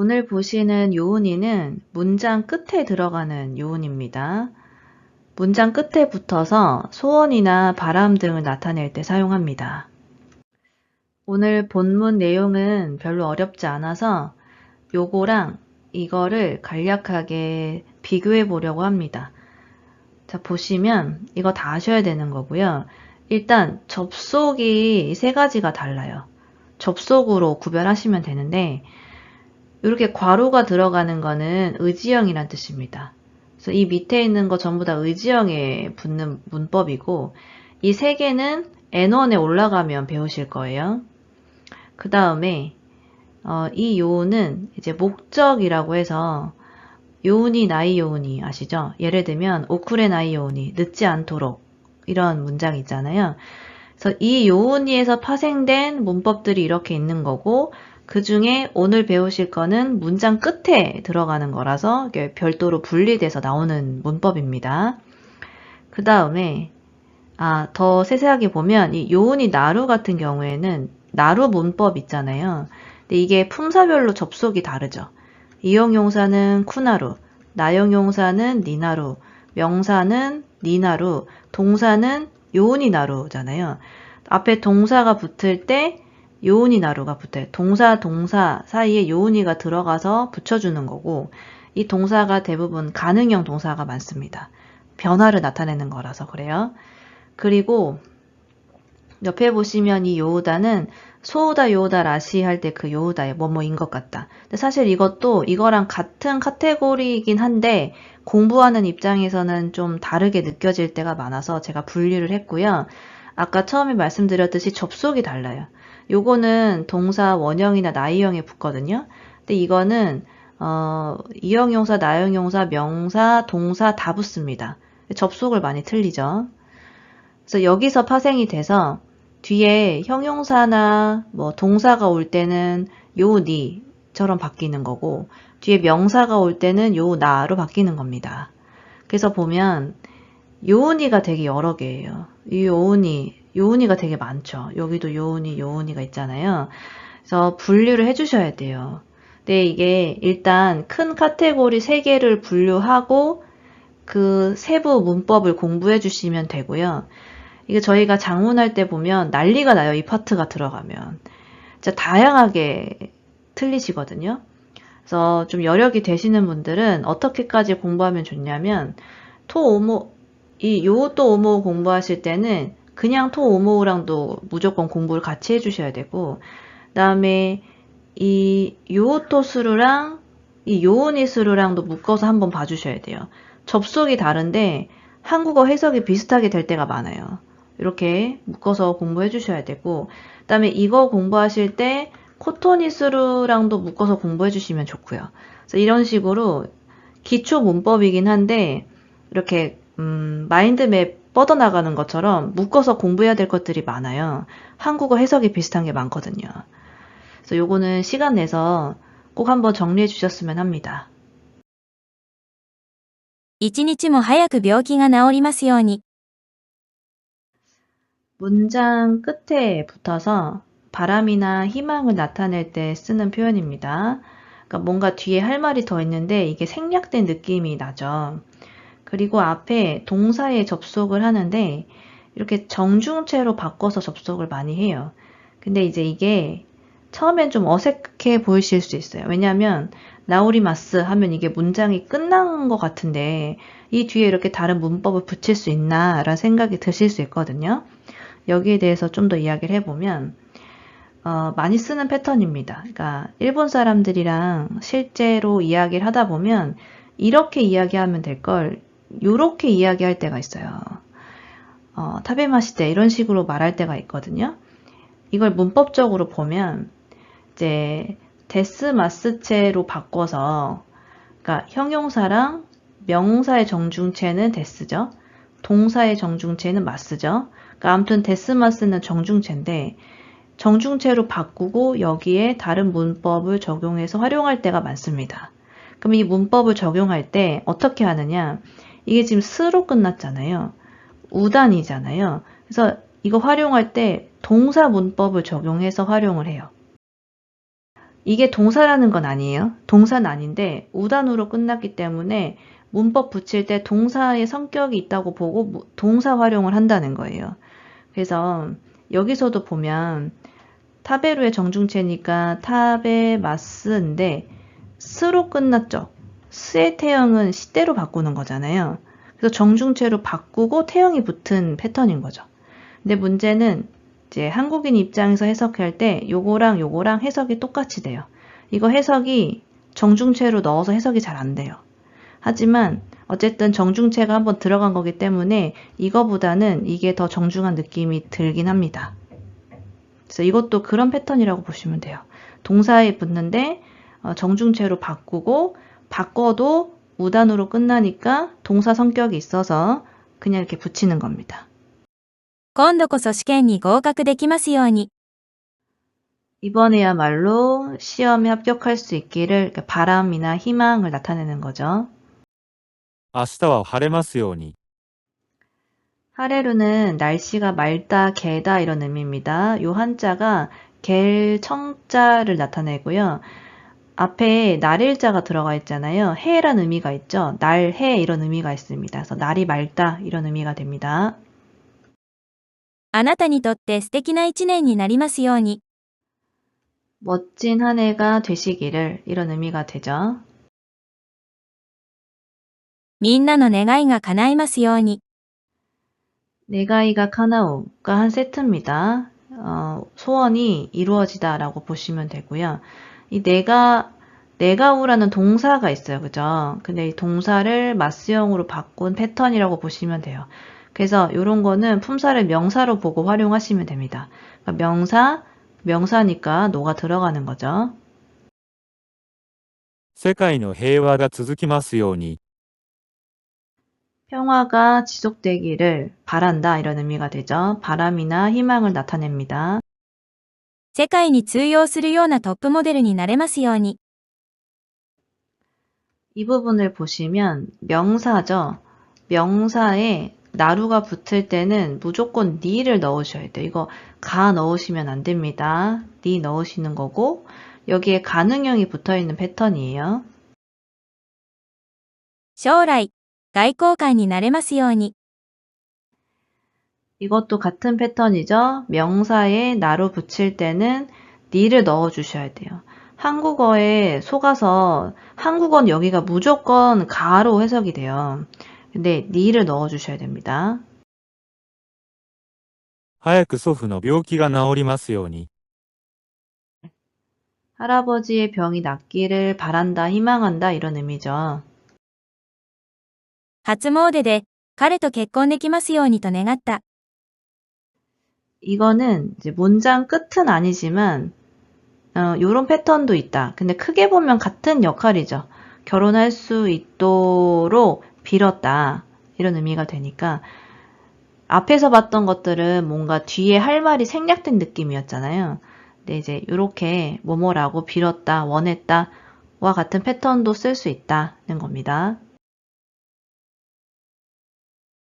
오늘 보시는 요운이는 문장 끝에 들어가는 요운입니다. 문장 끝에 붙어서 소원이나 바람 등을 나타낼 때 사용합니다. 오늘 본문 내용은 별로 어렵지 않아서 요거랑 이거를 간략하게 비교해 보려고 합니다. 자, 보시면 이거 다 아셔야 되는 거고요. 일단 접속이 세 가지가 달라요. 접속으로 구별하시면 되는데 이렇게 괄호가 들어가는 거는 의지형이란 뜻입니다. 그래서 이 밑에 있는 거 전부 다 의지형에 붙는 문법이고 이 세 개는 N1에 올라가면 배우실 거예요. 그 다음에 어, 이 요운은 이제 목적이라고 해서 요운이 나이 요운이 아시죠? 예를 들면 오쿠레 나이 요운이 늦지 않도록 이런 문장 있잖아요. 그래서 이 요운이에서 파생된 문법들이 이렇게 있는 거고 그 중에 오늘 배우실 거는 문장 끝에 들어가는 거라서 별도로 분리돼서 나오는 문법입니다. 그 다음에 아, 더 세세하게 보면 이 요운이 나루 같은 경우에는 나루 문법 있잖아요. 근데 이게 품사별로 접속이 다르죠. 이용용사는 쿠나루, 나용용사는 니나루, 명사는 니나루, 동사는 요운이나루잖아요. 앞에 동사가 붙을 때 요운이 나루가 붙어요. 동사 동사 사이에 요운이가 들어가서 붙여주는 거고 이 동사가 대부분 가능형 동사가 많습니다. 변화를 나타내는 거라서 그래요. 그리고 옆에 보시면 이 요우다는 소우다 요우다 라시 할 때 그 요우다의 뭐뭐인 것 같다. 근데 사실 이것도 이거랑 같은 카테고리이긴 한데 공부하는 입장에서는 좀 다르게 느껴질 때가 많아서 제가 분류를 했고요. 아까 처음에 말씀드렸듯이 접속이 달라요. 요거는 동사 원형이나 나이형에 붙거든요. 근데 이거는 어, 이형용사, 나형용사, 명사, 동사 다 붙습니다. 접속을 많이 틀리죠. 그래서 여기서 파생이 돼서 뒤에 형용사나 뭐 동사가 올 때는 요 니처럼 바뀌는 거고 뒤에 명사가 올 때는 요 나로 바뀌는 겁니다. 그래서 보면 요은이가 되게 여러 개예요. 이 요은이 요은이가 되게 많죠. 여기도 요은이, 요은이가 있잖아요. 그래서 분류를 해주셔야 돼요. 근데 이게 일단 큰 카테고리 3개를 분류하고 그 세부 문법을 공부해 주시면 되고요. 이게 저희가 장문할 때 보면 난리가 나요. 이 파트가 들어가면. 진짜 다양하게 틀리시거든요. 그래서 좀 여력이 되시는 분들은 어떻게까지 공부하면 좋냐면 토 오모 이 요 또 오모 공부하실 때는 그냥 토 오모우랑도 무조건 공부를 같이 해주셔야 되고 그 다음에 이 요토스루랑 이 요오니스루랑도 묶어서 한번 봐주셔야 돼요. 접속이 다른데 한국어 해석이 비슷하게 될 때가 많아요. 이렇게 묶어서 공부해 주셔야 되고 그 다음에 이거 공부하실 때 코토니스루랑도 묶어서 공부해 주시면 좋고요. 그래서 이런 식으로 기초 문법이긴 한데 이렇게 음, 마인드맵 뻗어나가는 것처럼 묶어서 공부해야 될 것들이 많아요. 한국어 해석이 비슷한 게 많거든요. 그래서 요거는 시간 내서 꼭 한번 정리해 주셨으면 합니다. 一日も早く病気が治りますように。 문장 끝에 붙어서 바람이나 희망을 나타낼 때 쓰는 표현입니다. 그러니까 뭔가 뒤에 할 말이 더 있는데 이게 생략된 느낌이 나죠. 그리고 앞에 동사에 접속을 하는데 이렇게 정중체로 바꿔서 접속을 많이 해요. 근데 이제 이게 처음엔 좀 어색해 보이실 수 있어요. 왜냐하면 나우리마스 하면 이게 문장이 끝난 것 같은데 이 뒤에 이렇게 다른 문법을 붙일 수 있나 라는 생각이 드실 수 있거든요. 여기에 대해서 좀 더 이야기를 해보면 어, 많이 쓰는 패턴입니다. 그러니까 일본 사람들이랑 실제로 이야기를 하다 보면 이렇게 이야기하면 될 걸 요렇게 이야기할 때가 있어요. 어, 타베마시테 이런 식으로 말할 때가 있거든요. 이걸 문법적으로 보면 이제 데스마스체로 바꿔서 그러니까 형용사랑 명사의 정중체는 데스죠. 동사의 정중체는 마스죠. 그러니까 아무튼 데스마스는 정중체인데 정중체로 바꾸고 여기에 다른 문법을 적용해서 활용할 때가 많습니다. 그럼 이 문법을 적용할 때 어떻게 하느냐? 이게 지금 스로 끝났잖아요. 우단이잖아요. 그래서 이거 활용할 때 동사 문법을 적용해서 활용을 해요. 이게 동사라는 건 아니에요. 동사는 아닌데 우단으로 끝났기 때문에 문법 붙일 때 동사의 성격이 있다고 보고 무- 동사 활용을 한다는 거예요. 그래서 여기서도 보면 타베루의 정중체니까 타베마스인데 스로 끝났죠. 스의 태형은 시대로 바꾸는 거잖아요. 그래서 정중체로 바꾸고 태형이 붙은 패턴인 거죠. 근데 문제는 이제 한국인 입장에서 해석할 때 요거랑 요거랑 해석이 똑같이 돼요. 이거 해석이 정중체로 넣어서 해석이 잘 안 돼요. 하지만 어쨌든 정중체가 한번 들어간 거기 때문에 이거보다는 이게 더 정중한 느낌이 들긴 합니다. 그래서 이것도 그런 패턴이라고 보시면 돼요. 동사에 붙는데 어, 정중체로 바꾸고 바꿔도 우단으로 끝나니까 동사 성격이 있어서 그냥 이렇게 붙이는 겁니다. 今度こそ試験に合格できますように。 이번에야말로 시험에 합격할 수 있기를 그러니까 바람이나 희망을 나타내는 거죠. 明日は晴れますように。 하레루는 날씨가 맑다, 개다 이런 의미입니다. 요 한자가 갤 청자를 나타내고요. 앞에 날일자가 들어가 있잖아요. 해란 의미가 있죠. 날, 해 이런 의미가 있습니다. 그래서 날이 맑다 이런 의미가 됩니다. あなたにとって素敵な一年になりますように。 멋진 한 해가 되시기를 이런 의미가 되죠. みんなの願いが叶いますように。 네가이가 카나우가 한 세트입니다. 어, 소원이 이루어지다라고 보시면 되고요. 이 내가 내가우라는 동사가 있어요. 그죠? 근데 이 동사를 마스형으로 바꾼 패턴이라고 보시면 돼요. 그래서 이런 거는 품사를 명사로 보고 활용하시면 됩니다. 그러니까 명사, 명사니까 노가 들어가는 거죠. 世界の平和が続きますように。 평화가 지속되기를 바란다 이런 의미가 되죠. 바람이나 희망을 나타냅니다. 世界に通用するようなトップモデルになれますように。 이 부분을 보시면 명사죠. 명사에 나루가 붙을 때는 무조건 니를 넣으셔야 돼요. 이거 가 넣으시면 안 됩니다. 니 넣으시는 거고 여기에 가능형이 붙어 있는 패턴이에요. 将来、 外交官になれますように。 이것도 같은 패턴이죠. 명사에 나로 붙일 때는 니를 넣어 주셔야 돼요. 한국어에 속아서 한국어는 여기가 무조건 가로 해석이 돼요. 근데 니를 넣어 주셔야 됩니다. 早く祖父の病気が治りますように。 할아버지의 병이 낫기를 바란다, 희망한다 이런 의미죠. 初詣で、彼と結婚できますようにと願った。 이거는 이제 문장 끝은 아니지만 어, 요런 패턴도 있다. 근데 크게 보면 같은 역할이죠. 결혼할 수 있도록 빌었다. 이런 의미가 되니까 앞에서 봤던 것들은 뭔가 뒤에 할 말이 생략된 느낌이었잖아요. 근데 이제 요렇게 뭐뭐라고 빌었다, 원했다 와 같은 패턴도 쓸 수 있다는 겁니다.